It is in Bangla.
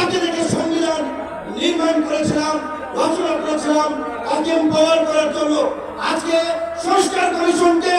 তাকে সংবিধান নির্মাণ করেছিলাম রচনা করেছিলাম তাকে এম্পাওয়ার করার জন্য। আজকে সংস্কার কমিশনকে